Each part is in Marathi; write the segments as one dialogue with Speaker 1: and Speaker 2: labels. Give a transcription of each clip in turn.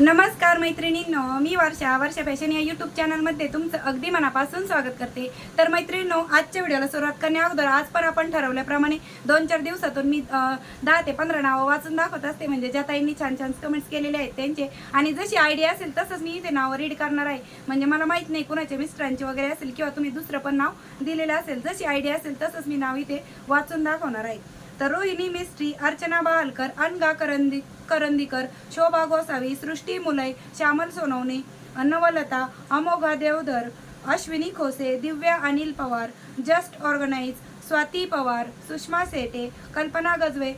Speaker 1: नमस्कार मैत्रिणींनो मी वर्षा. वर्षा फॅशन या यूट्यूब चॅनलमध्ये तुमचं अगदी मनापासून स्वागत करते. तर मैत्रिणींनो आजच्या व्हिडिओला सुरुवात करण्या अगोदर आज पण आपण ठरवल्याप्रमाणे दोन चार दिवसातून मी दहा ते पंधरा नावं वाचून दाखवत असते. म्हणजे ज्या ताईंनी छान छान कमेंट्स केलेले आहेत त्यांचे. आणि जशी आयडिया असेल तसंच मी इथे नावं रीड करणार आहे. म्हणजे मला माहीत नाही कुणाच्या मिस्टरांचे वगैरे असेल किंवा तुम्ही दुसरं पण नाव दिलेलं असेल. जशी आयडिया असेल तसंच मी नाव इथे वाचून दाखवणार आहे. तर रोहिणी मिस्ट्री अर्चना बहालकर अनगा करंदी करंदीकर शोभा गोसावी सृष्टी मुलय श्यामल सोनवणे नवलता अमोघा देवधर अश्विनी खोसे दिव्या अनिल पवार जस्ट ऑर्गनाईज स्वाती पवार सुषमा सेटे कल्पना गजवे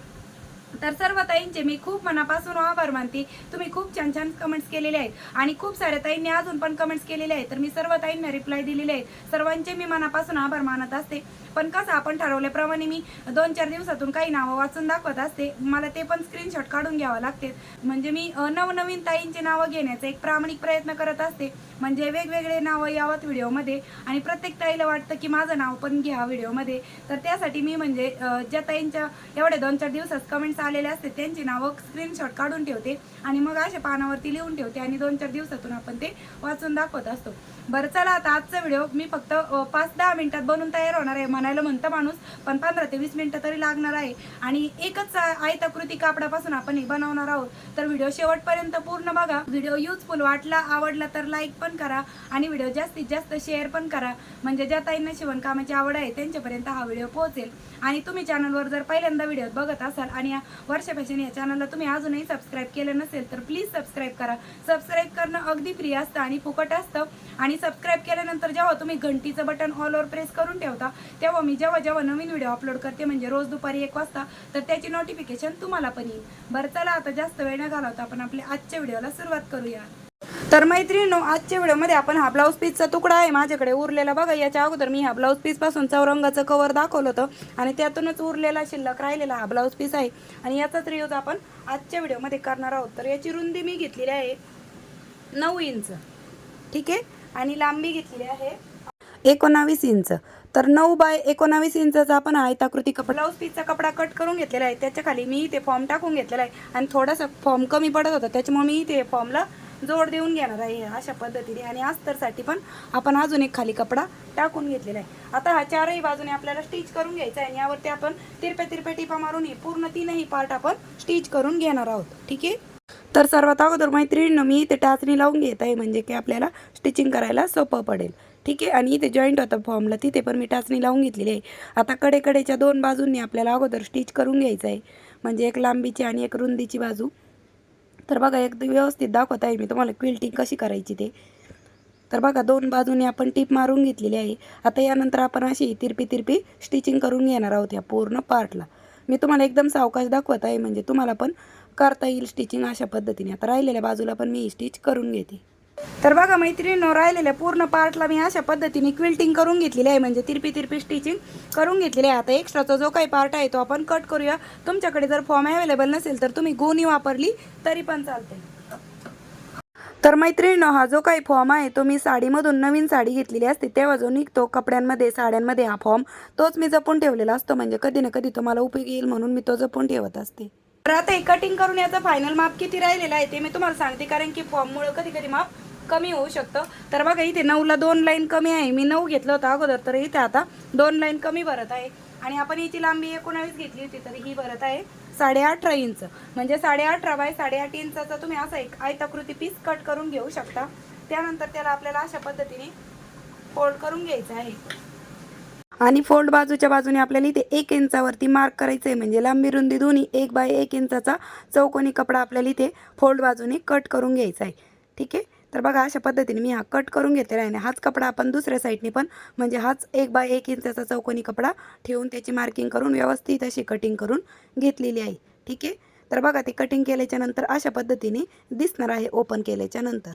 Speaker 1: तर सर्व ताईंचे मी खूप मनापासून आभार मानते. तुम्ही खूप छान छान कमेंट्स केलेले आहेत. आणि खूप साऱ्या ताईंनी अजून पण कमेंट्स केलेले आहेत. तर मी सर्व ताईंना रिप्लाय दिलेले आहेत. सर्वांचे मी मनापासून आभार मानत असते. पण कसं आपण ठरवल्याप्रमाणे मी दोन चार दिवसातून काही नावं वाचून दाखवत असते. मला ते पण स्क्रीनशॉट काढून घ्यावं लागते. म्हणजे मी नवनवीन ताईंचे नावं घेण्याचा एक प्रामाणिक प्रयत्न करत असते. म्हणजे वेगवेगळे नावं यावत व्हिडिओमध्ये. आणि प्रत्येक ताईला वाटतं की माझं नाव पण घ्या व्हिडिओमध्ये. तर त्यासाठी मी म्हणजे ज्या ताईंच्या एवढ्या दोन चार दिवसात कमेंट्स आलेले असते त्यांची नावं स्क्रीनशॉट काढून ठेवते आणि मग अशा पानावरती लिहून ठेवते आणि दोन चार दिवसातून आपण ते वाचून दाखवत असतो. बरं चला आता आजचा व्हिडिओ मी फक्त पाच दहा मिनिटात बनवून तयार होणार आहे म्हणायला म्हणतं माणूस पण पंधरा ते वीस मिनिटं तरी लागणार आहे. आणि एकच आयताकृती कापडापासून आपण हे बनवणार आहोत. तर व्हिडिओ शेवटपर्यंत पूर्ण बघा. व्हिडिओ युजफुल वाटला आवडला तर लाईक पण करा आणि व्हिडिओ जास्तीत जास्त शेअर पण करा. म्हणजे ज्या ताईंना शिवणकामाची आवड आहे त्यांच्यापर्यंत हा व्हिडिओ पोहोचेल. आणि तुम्ही चॅनलवर जर पहिल्यांदा व्हिडिओ बघत असाल आणि या वर्षा फॅशन या चॅनलला तुम्ही अजूनही सबस्क्राईब केलं नसेल तर प्लीज सबस्क्राईब करा. सबस्क्राईब करणं अगदी फ्री असतं आणि फुकट असतं. आणि सबस्क्राईब केल्यानंतर जेव्हा तुम्ही घंटीचं बटन ऑलवर प्रेस करून ठेवता तेव्हा मी जेव्हा जेव्हा नवीन व्हिडिओ अपलोड करते म्हणजे रोज दुपारी एक वाजता तर त्याची नोटिफिकेशन तुम्हाला पण येईल. बरं चला आता जास्त वेळ न घालवता आपण आपल्या आजच्या व्हिडिओला सुरुवात करूया. तर मैत्रिणींनो आजच्या व्हिडिओमध्ये आपण हा ब्लाऊज पीसचा तुकडा आहे. माझ्याकडे उरलेला बघा याच्या अगोदर मी हा ब्लाऊज पीसपासून चौरंगाचं कवर दाखवलं होतं आणि त्यातूनच उरलेला शिल्लक राहिलेला हा ब्लाऊज पीस आहे. आणि याचाच रियूज आपण आजच्या व्हिडिओमध्ये करणार आहोत. तर याची रुंदी मी घेतलेली आहे नऊ इंच. ठीक आहे? आणि लांबी घेतलेली आहे एकोणावीस इंच. तर नऊ बाय एकोणावीस इंचाचा आपण आयताकृती कपडा ब्लाऊज पीसचा कपडा कट करून घेतलेला आहे. त्याच्याखाली मी इथे फॉर्म टाकून घेतलेला आहे. आणि थोडासा फॉर्म कमी पडत होता. त्याच्यामुळे मी इथे फॉर्मला जोड देऊन घेणार आहे अशा पद्धतीने. आणि अस्तरसाठी पण आपण अजून एक खाली कपडा टाकून घेतलेला आहे. आता हा चारही बाजूने आपल्याला स्टिच करून घ्यायचा आहे आणि यावरती आपण तिरप्या तिरप्या टिपा मारून ही पूर्ण तीनही पार्ट आपण स्टिच करून घेणार आहोत. ठीक आहे? तर सर्वात अगोदर मैत्रिणीनं मी इथे टाचणी लावून घेत आहे म्हणजे की आपल्याला स्टिचिंग करायला सोपं पडेल. ठीक आहे? आणि इथे जॉईंट होतं फॉर्मला तिथे पण मी टाचणी लावून घेतलेली आहे. आता कडेकडेच्या दोन बाजूंनी आपल्याला अगोदर स्टिच करून घ्यायचं आहे. म्हणजे एक लांबीची आणि एक रुंदीची बाजू. तर बघा एकदम व्यवस्थित दाखवत आहे मी तुम्हाला क्विल्टिंग कशी करायची ते. तर बघा दोन बाजूने आपण टीप मारून घेतलेली आहे. आता यानंतर आपण अशी तिरपी तिरपी स्टिचिंग करून घेणार आहोत या पूर्ण पार्टला मी तुम्हाला एकदम सावकाश दाखवत आहे म्हणजे तुम्हाला पण करता येईल स्टिचिंग अशा पद्धतीने. आता राहिलेल्या बाजूला पण मी स्टिच करून घेते. तर बघा मैत्रिणीनं राहिलेल्या पूर्ण पार्टला मी अशा पद्धतीने क्विल्टिंग करून घेतलेली आहे. म्हणजे तिरपी तिरपी स्टिचिंग करून घेतलेली आहे. आता एक्स्ट्राचा जो काही पार्ट आहे तो आपण कट करूया. तुमच्याकडे जर फॉर्म अवेलेबल नसेल तर तुम्ही गोणी वापरली तरी पण चालते. तर मैत्रिणीनं हा जो काही फॉर्म आहे तो मी साडीमधून नवीन साडी घेतलेली असते. तेव्हा जो निघतो कपड्यांमध्ये साड्यांमध्ये हा फॉर्म तोच मी जपून ठेवलेला असतो. म्हणजे कधी ना कधी तुम्हाला उपयोग येईल म्हणून मी तो जपून ठेवत असते. तर आता हे कटिंग करून याचा फायनल माप किती राहिलेला आहे ते मी तुम्हाला सांगते. कारण की फॉर्ममुळे कधी कधी माप कमी होऊ शकतं. तर बघा इथे नऊला दोन लाईन कमी आहे. मी नऊ घेतलं होतं अगोदर तर इथे आता दोन लाईन कमी भरत आहे. आणि आपण याची लांबी एकोणावीस घेतली होती तर ही भरत आहे साडे अठरा इंच. म्हणजे साडे अठरा बाय साडेआठ इंचाचा तुम्ही असा एक आयताकृती पीस कट करून घेऊ शकता. त्यानंतर त्याला आपल्याला अशा पद्धतीने फोल्ड करून घ्यायचं आहे. आणि फोल्ड बाजूच्या बाजूने आपल्याला इथे एक इंचावरती मार्क करायचं आहे म्हणजे लांबी रुंदी दोन्ही एक बाय एक इंचाचा चौकोनी कपडा आपल्याला इथे फोल्ड बाजूने कट करून घ्यायचा आहे. ठीक आहे? तर बघा अशा पद्धतीने मी हा कट करून घेतलेला आहे आणि हाच कपडा आपण दुसऱ्या साईडने पण म्हणजे हाच एक बाय एक इंचाचा चौकोनी कपडा ठेवून त्याची मार्किंग करून व्यवस्थित अशी कटिंग करून घेतलेली आहे. ठीक आहे? तर बघा ते कटिंग केल्याच्यानंतर अशा पद्धतीने दिसणार आहे ओपन केल्याच्यानंतर.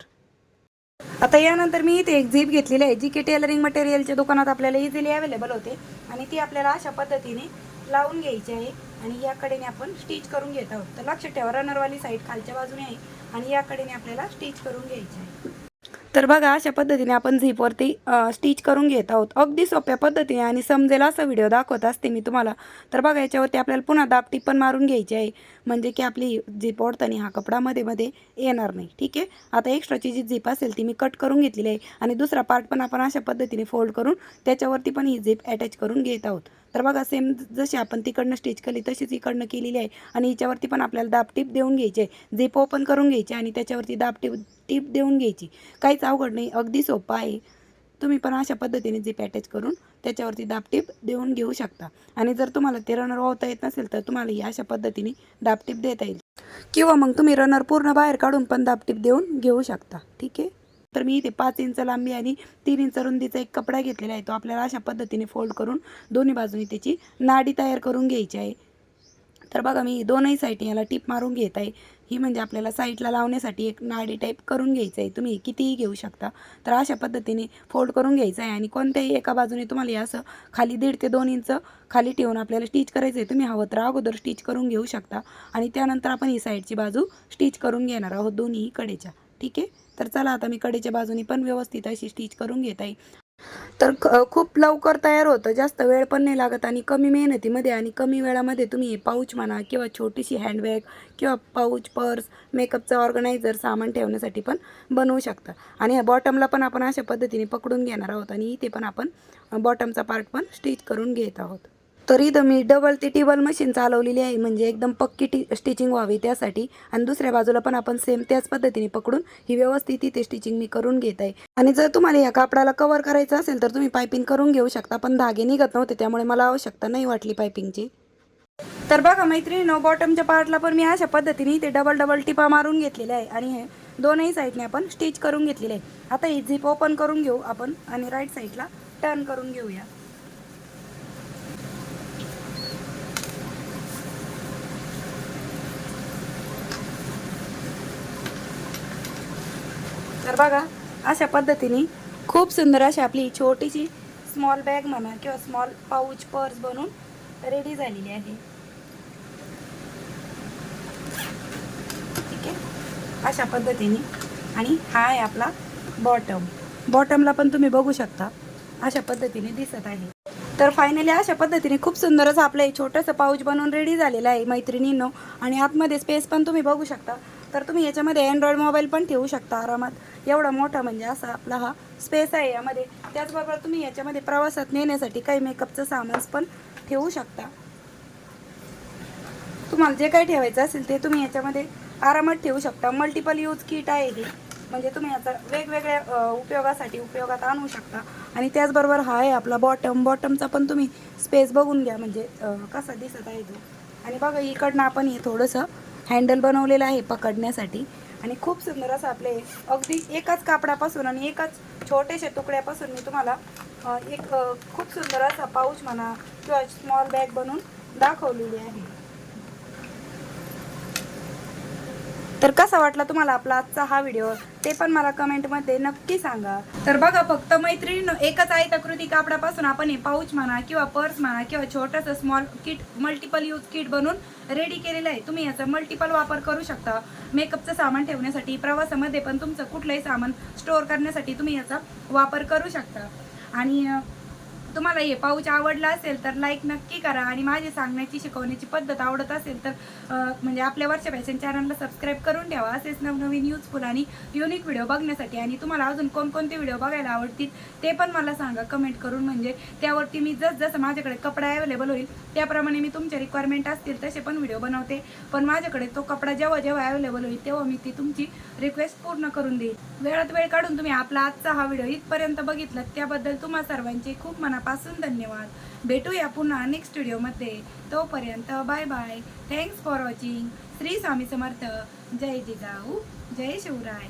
Speaker 1: आता यानंतर मी इथे एक झीप घेतलेली आहे जी की टेलरिंग मटेरियलच्या दुकानात आपल्याला इझिली अवेलेबल होते. आणि ती आपल्याला अशा पद्धतीने लावून घ्यायची आहे. आणि याकडेने आपण स्टिच करून घेत आहोत. तर लक्षात ठेवा रनरवाली साईड खालच्या बाजूने आहे. आणि या कडेने आपल्याला स्टिच करून घ्यायची आहे. तर बघा अशा पद्धतीने आपण झिपवरती स्टिच करून घेत आहोत. अगदी सोप्या पद्धतीने आणि समजेल असा व्हिडिओ दाखवत असते मी तुम्हाला. तर बघा याच्यावरती आपल्याला पुन्हा दापटी पण मारून घ्यायची आहे. म्हणजे की आपली झिप ओढताना हा कपडा मध्ये मध्ये येणार नाही. ठीक आहे? आता एक्स्ट्राची जी झिप असेल ती मी कट करून घेतलेली आहे. आणि दुसरा पार्ट पण आपण अशा पद्धतीने फोल्ड करून त्याच्यावरती पण ही झिप अटॅच करून घेत आहोत. तर बघा सेम जशी आपण तिकडनं स्टिच केली तशीच इकडनं केलेली आहे. आणि हिच्यावरती पण आपल्याला दापटीप देऊन घ्यायची. आहे झीप ओपन करून घ्यायची आणि त्याच्यावरती दाब टीप देऊन घ्यायची. काहीच अवघड नाही. अगदी सोपं आहे. तुम्ही पण अशा पद्धतीने झिप अटॅच करून त्याच्यावरती दाबटीप देऊन घेऊ शकता. आणि जर तुम्हाला ते रनर वाहता येत नसेल तर तुम्हाला ही अशा पद्धतीने दाबटीप देता येईल. किंवा मग तुम्ही रनर पूर्ण बाहेर काढून पण दाबटीप देऊन घेऊ शकता. ठीक आहे? तर मी इथे पाच इंच लांबी आणि तीन इंच रुंदीचा एक कपडा घेतलेला आहे. तो आपल्याला अशा पद्धतीने फोल्ड करून दोन्ही बाजूनी त्याची नाडी तयार करून घ्यायची आहे. तर बघा मी दोनही साईडने याला टीप मारून घेत आहे. ही म्हणजे आपल्याला साईडला लावण्यासाठी एक नाडी टाईप करून घ्यायचं आहे. तुम्ही कितीही घेऊ शकता. तर अशा पद्धतीने फोल्ड करून घ्यायचं आहे आणि कोणत्याही एका बाजूने तुम्हाला हे असं खाली दीड ते दोन इंच खाली ठेवून आपल्याला स्टिच करायचं आहे. तुम्ही हवं तर अगोदर स्टिच करून घेऊ शकता. आणि त्यानंतर आपण ही साईडची बाजू स्टिच करून घेणार आहोत दोन्ही कडेच्या. ठीक आहे? तर चला आता मी कडेच्या बाजूनी पण व्यवस्थित अशी स्टिच करून घेत. आहे तर खूप लवकर तयार होतं. जास्त वेळ पण नाही लागत आणि कमी मेहनतीमध्ये आणि कमी वेळामध्ये तुम्ही पाऊच म्हणा किंवा छोटीशी हँडबॅग किंवा पाऊच पर्स मेकअपचं ऑर्गनायझर सामान ठेवण्यासाठी पण बनवू शकता. आणि ह्या बॉटमला पण आपण अशा पद्धतीने पकडून घेणार आहोत आणि इथे पण आपण बॉटमचा पार्ट पण स्टिच करून घेत आहोत. तर इथं मी डबल ती टेबल मशीन चालवलेली आहे. म्हणजे एकदम पक्की टी स्टिचिंग व्हावी त्यासाठी. आणि दुसऱ्या बाजूला पण आपण सेम त्याच पद्धतीने पकडून ही व्यवस्थित इथे स्टिचिंग मी करून घेत आहे. आणि जर तुम्हाला या कापडाला कवर करायचं असेल तर तुम्ही पायपिंग करून घेऊ शकता. पण धागे निघत नव्हते त्यामुळे मला आवश्यकता नाही वाटली पायपिंगची तर बघा मैत्रिणीनो बॉटमच्या पार्टला पण मी अशा पद्धतीने ते डबल डबल टिपा मारून घेतलेले आहे. आणि हे दोनही साईडने आपण स्टिच करून घेतलेले आहे. आता ही झिप ओपन करून घेऊ आपण आणि राईट साईडला टर्न करून घेऊया. तर बघा अशा पद्धतीने खूप सुंदर अशी आपली छोटीशी स्मॉल बॅग म्हणा किंवा स्मॉल पाऊच पर्स बनून रेडी झालेली आहे. ठीक आहे? अशा पद्धतीने. आणि हा आहे आपला बॉटम बॉटमला पण तुम्ही बघू शकता अशा पद्धतीने दिसत आहे. तर फायनली अशा पद्धतीने खूप सुंदर असं आपलं एक छोटंसं पाऊच बनवून रेडी झालेलं आहे मैत्रिणींनो. आणि आतमध्ये स्पेस पण तुम्ही बघू शकता. तर तुम्ही याच्यामध्ये अँड्रॉइड मोबाईल पण ठेवू शकता आरामात. एवढा मोठा म्हणजे असा आपला हा स्पेस आहे यामध्ये. त्याचबरोबर तुम्ही याच्यामध्ये प्रवासात नेण्यासाठी काही मेकअपचं सामान पण ठेवू शकता. तुम्हाला जे काही ठेवायचं असेल ते तुम्ही याच्यामध्ये आरामात ठेवू शकता. मल्टिपल यूज किट आहे हे. म्हणजे तुम्ही याचा वेगवेगळ्या उपयोगासाठी उपयोगात आणू शकता. आणि त्याचबरोबर हा आहे आपला बॉटम बॉटमचा पण तुम्ही स्पेस बघून घ्या. म्हणजे कसा दिसत आहे तो. आणि बघा इकडनं आपण हे थोडंसं हँडल बनवलेलं आहे पकडण्यासाठी. आणि खूप सुंदर असं आपले अगदी एकाच कापडापासून आणि एकाच छोट्याशा तुकड्यापासून मी तुम्हाला एक खूप सुंदर असा पाऊच म्हणा किंवा स्मॉल बॅग बनवून दाखवलेली आहे. तर कसा वाटला तुम्हाला आपला आजचा हा व्हिडिओ ते पण मला कमेंटमध्ये नक्की सांगा. तर बघा फक्त मैत्रिणी एकच आयताकृती कापडापासून आपण हे पाऊच म्हणा किंवा पर्स म्हणा किंवा छोटंसं small kit multiple use kit बनवून रेडी केलेलं आहे. तुम्ही याचा मल्टिपल वापर करू शकता. मेकअपचं सामान ठेवण्यासाठी प्रवासामध्ये पण तुमचं कुठलंही सामान स्टोअर करण्यासाठी तुम्ही याचा वापर करू शकता. आणि तुम्हाला हे पाऊच आवडला असेल तर लाईक नक्की करा आणि माझी सांगण्याची शिकवण्याची पद्धत आवडत असेल तर म्हणजे आपल्या वरच्या फॅशन चॅनलला सबस्क्राईब करून ठेवा. असेच नवनवीन युजफुल आणि युनिक व्हिडिओ बघण्यासाठी. आणि तुम्हाला अजून कोणकोणते व्हिडिओ बघायला आवडतील ते पण मला सांगा. कमेंट करून म्हणजे त्यावरती मी जसजसं माझ्याकडे कपडा अवेलेबल होईल त्याप्रमाणे मी तुमचे रिक्वायरमेंट असतील तसे पण व्हिडिओ बनवते. पण माझ्याकडे तो कपडा जेव्हा जेव्हा अवेलेबल होईल तेव्हा मी ती तुमची रिक्वेस्ट पूर्ण करून देईल वेळात वेळ काढून तुम्ही आपला आजचा हा व्हिडिओ इथपर्यंत बघितला त्याबद्दल तुम्हा सर्वांचे खूप मनापासून धन्यवाद. भेटूया पुन्हा नेक्स्ट व्हिडिओमध्ये तोपर्यंत bye bye thanks for watching Shri Swami Samarth. जय जिजाऊ. जय शिवराय.